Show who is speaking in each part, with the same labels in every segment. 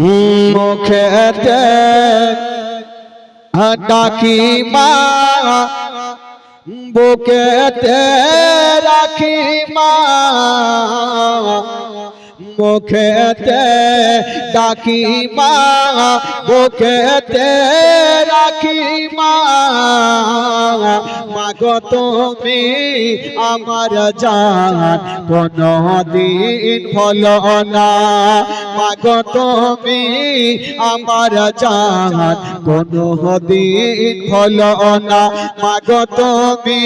Speaker 1: মুখেতে ডাকি মা বুকেতে রাখি মা মুখেতে ডাকি মা বুকেতে রাখি মা। মাগো তুমি আমার জান কোনো দিন হলো না। মাগো তুমি আমার জান কোনো দিন হলো না। মাগো তুমি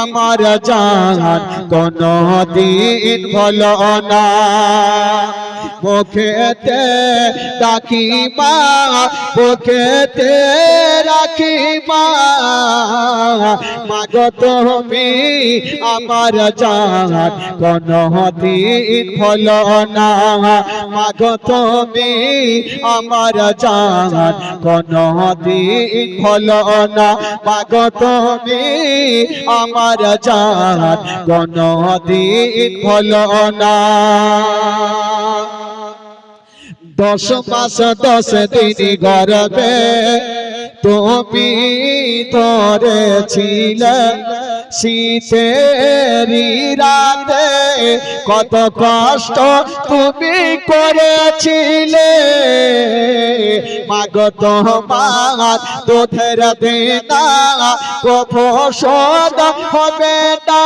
Speaker 1: আমার জান কোনো দিন হলো না। মুখেতে ডাকি মা, মুখেতে রাখি মা মাগো তুমি আমার জান কোন দিন হলো না। মাগো তুমি আমার জান কোন দিন হলো না। মাগো তুমি আমার জান কোন দিন হলো না। দশ মাস দশ দিন গর্বে তুমি ধরেছিলে শীতের রাতে। কত কষ্ট তুমি করেছিলে। মাগ তোমার তোথের দেনা কফসদ হবে না।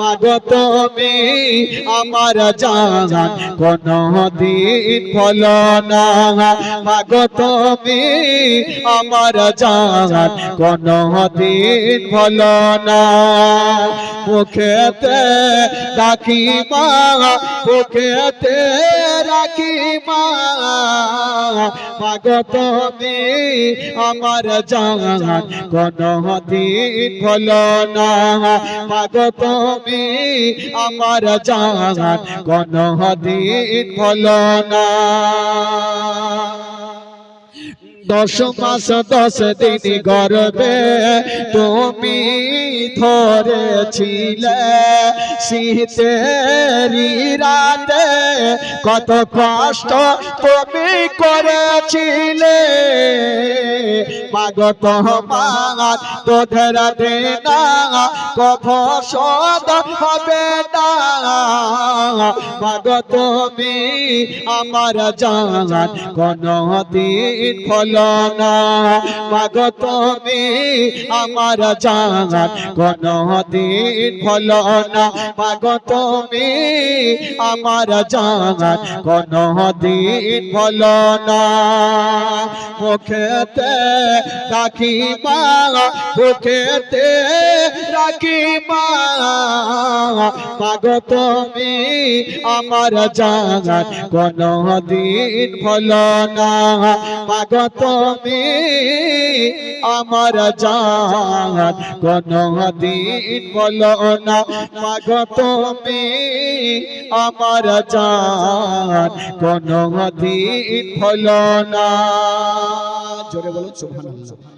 Speaker 1: মাগ তুমি আমার জান কোন দিন হলো না। মাগ তুমি আমার জান কোন দিন হলো না। মুখেতে মা মুখেতে রাখি মা মাগ তুমি আমার জান, কোন দিন হলো না। মাগ তুমি আমার জান, কোন দিন হলো না। দশ মাস, দশ দিন গর্বে তুমি ধরেছিলে। শীতেরি রাতে কত কষ্ট তুমি করেছিলে। মাগত তোমার তোধের দেনা কফ সদ হবে না। মাগত তুমি আমার জান কোন দিন হলো না। মাগো তুমি আমার জান কোন দিন হলো না। মাগো তুমি আমার জান কোন দিন হলো না। মুখেতে কাখিমা মুখেতে রাখি মা তুমি আমার জান কোন দিন হলো না। মাগ তুমি আমার জান কোন দিন বলো না। মাগ তুমি আমার জান কোন দিন হলো না। জোরে বলো সুবহানাল্লাহ।